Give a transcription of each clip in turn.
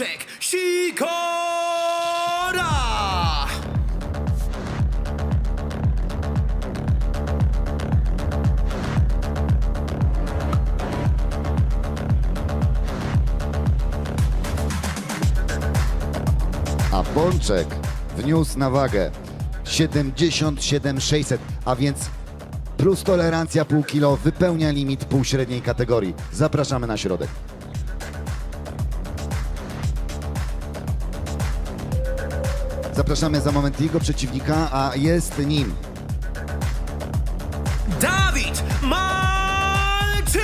Pączek Sikora! A Pączek wniósł na wagę 77,600, a więc plus tolerancja pół kilo wypełnia limit półśredniej kategorii. Zapraszamy na środek. Zapraszamy za moment jego przeciwnika, a jest nim Dawid Malczyński!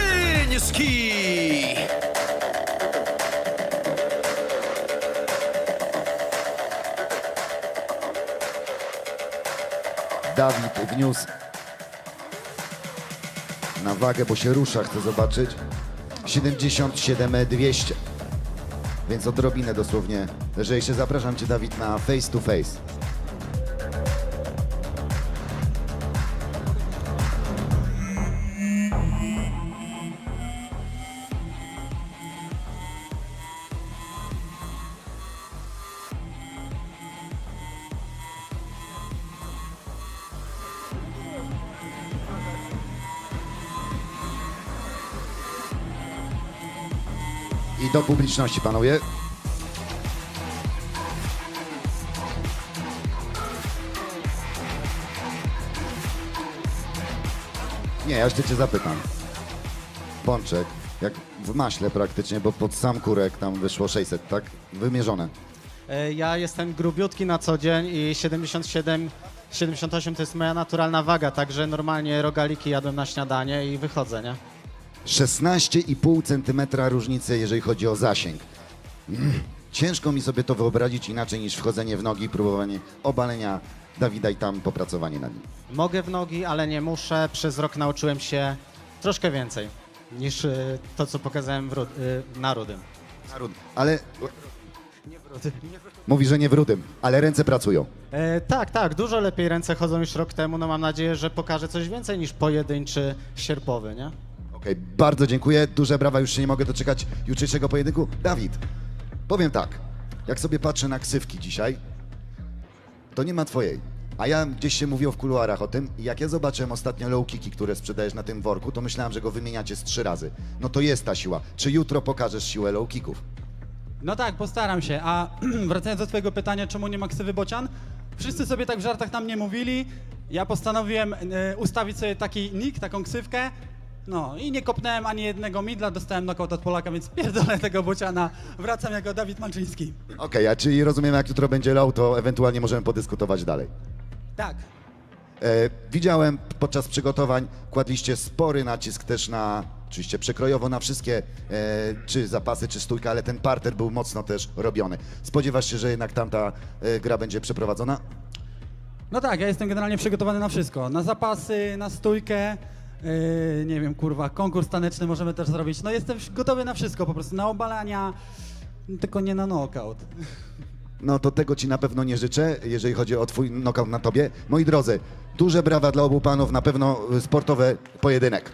Dawid wniósł na wagę, bo się rusza, chcę zobaczyć. 77,200. Więc odrobinę dosłownie lżejsze. Zapraszam Cię, Dawid, na face to face. I do publiczności, panowie. Nie, ja jeszcze cię zapytam. Pączek, jak w maśle praktycznie, bo pod sam kurek tam wyszło 600, tak? Wymierzone. E, Ja jestem grubiutki na co dzień i 77, 78 to jest moja naturalna waga, także normalnie rogaliki jadłem na śniadanie i wychodzę, nie? 16,5 cm różnicy, jeżeli chodzi o zasięg. Ciężko mi sobie to wyobrazić inaczej niż wchodzenie w nogi i próbowanie obalenia Dawida i tam popracowanie nad nim. Mogę w nogi, ale nie muszę. Przez rok nauczyłem się troszkę więcej niż e, to, co pokazałem w ru- e, na rudym. Naród. Ale mówi, że nie w rudym, ale ręce pracują. E, tak, tak, dużo lepiej ręce chodzą niż rok temu. No mam nadzieję, że pokażę coś więcej niż pojedynczy sierpowy, nie? Okej, bardzo dziękuję. Duże brawa, już się nie mogę doczekać jutrzejszego pojedynku. Dawid, powiem tak, jak sobie patrzę na ksywki dzisiaj, to nie ma twojej. A ja gdzieś się mówiło w kuluarach o tym i jak ja zobaczyłem ostatnio low kicki, które sprzedajesz na tym worku, to myślałem, że go wymieniacie z trzy razy. No to jest ta siła. Czy jutro pokażesz siłę low kicków? No tak, postaram się. A wracając do twojego pytania, czemu nie ma ksywy bocian? Wszyscy sobie tak w żartach nam nie mówili. Ja postanowiłem e, ustawić sobie taki nick, taką ksywkę. No i nie kopnąłem ani jednego midla, dostałem knockout od Polaka, więc pierdolę tego bociana. Wracam jako Dawid Malczyński. Okej, a czyli rozumiem, jak jutro będzie low, to ewentualnie możemy podyskutować dalej. Tak. E, widziałem podczas przygotowań, kładliście spory nacisk też na, oczywiście przekrojowo na wszystkie, e, czy zapasy, czy stójka, ale ten parter był mocno też robiony. Spodziewasz się, że jednak tamta e, gra będzie przeprowadzona? No tak, ja jestem generalnie przygotowany na wszystko. Na zapasy, na stójkę. Yy, nie wiem, kurwa, konkurs taneczny możemy też zrobić. No jestem gotowy na wszystko, po prostu na obalania, tylko nie na knockout. No to tego Ci na pewno nie życzę, jeżeli chodzi o Twój knockout na Tobie. Moi drodzy, duże brawa dla obu panów, na pewno sportowy pojedynek.